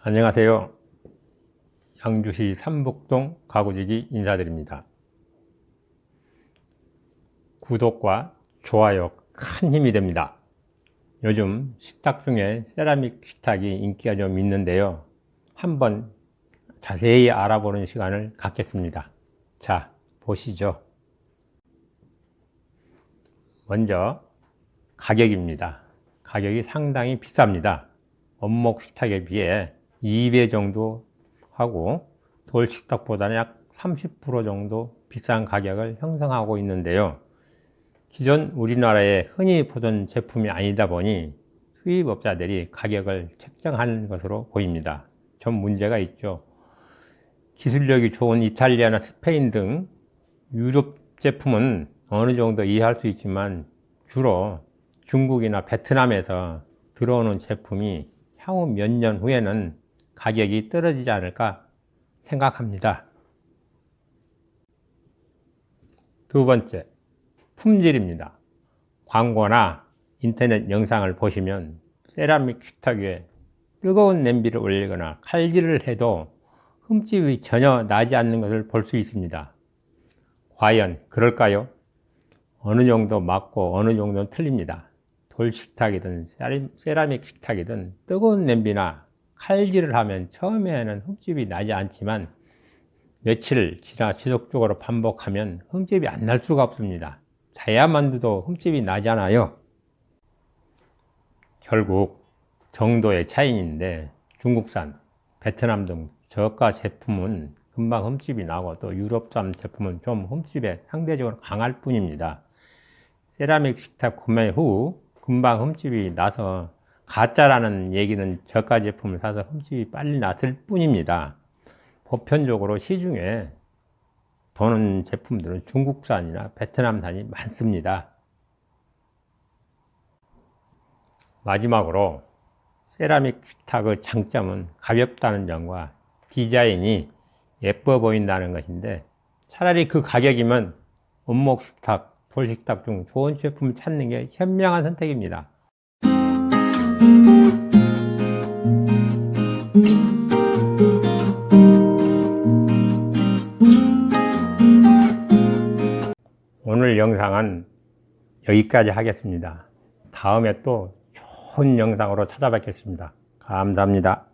안녕하세요. 양주시 삼북동 가구지기 인사드립니다. 구독과 좋아요 큰 힘이 됩니다. 요즘 식탁 중에 세라믹 식탁이 인기가 좀 있는데요. 한번 자세히 알아보는 시간을 갖겠습니다. 자, 보시죠. 먼저 가격입니다. 가격이 상당히 비쌉니다. 원목 식탁에 비해 2배 정도 하고 돌 식탁보다는 약 30% 정도 비싼 가격을 형성하고 있는데요. 기존 우리나라에 흔히 보던 제품이 아니다 보니 수입업자들이 가격을 책정하는 것으로 보입니다. 좀 문제가 있죠. 기술력이 좋은 이탈리아나 스페인 등 유럽 제품은 어느 정도 이해할 수 있지만 주로 중국이나 베트남에서 들어오는 제품이 향후 몇 년 후에는 가격이 떨어지지 않을까 생각합니다. 두 번째, 품질입니다. 광고나 인터넷 영상을 보시면 세라믹 식탁 위에 뜨거운 냄비를 올리거나 칼질을 해도 흠집이 전혀 나지 않는 것을 볼 수 있습니다. 과연 그럴까요? 어느 정도 맞고 어느 정도 틀립니다. 돌 식탁이든 세라믹 식탁이든 뜨거운 냄비나 칼질을 하면 처음에는 흠집이 나지 않지만 며칠 지나 지속적으로 반복하면 흠집이 안 날 수가 없습니다. 다이아몬드도 흠집이 나잖아요. 결국 정도의 차이인데 중국산, 베트남 등 저가 제품은 금방 흠집이 나고 또 유럽산 제품은 좀 흠집에 상대적으로 강할 뿐입니다. 세라믹 식탁 구매 후 금방 흠집이 나서 가짜라는 얘기는 저가 제품을 사서 흠집이 빨리 났을 뿐입니다. 보편적으로 시중에 도는 제품들은 중국산이나 베트남산이 많습니다. 마지막으로 세라믹 식탁의 장점은 가볍다는 점과 디자인이 예뻐 보인다는 것인데 차라리 그 가격이면 원목 식탁, 돌 식탁 중 좋은 제품을 찾는 게 현명한 선택입니다. 오늘 영상은 여기까지 하겠습니다. 다음에 또 좋은 영상으로 찾아뵙겠습니다. 감사합니다.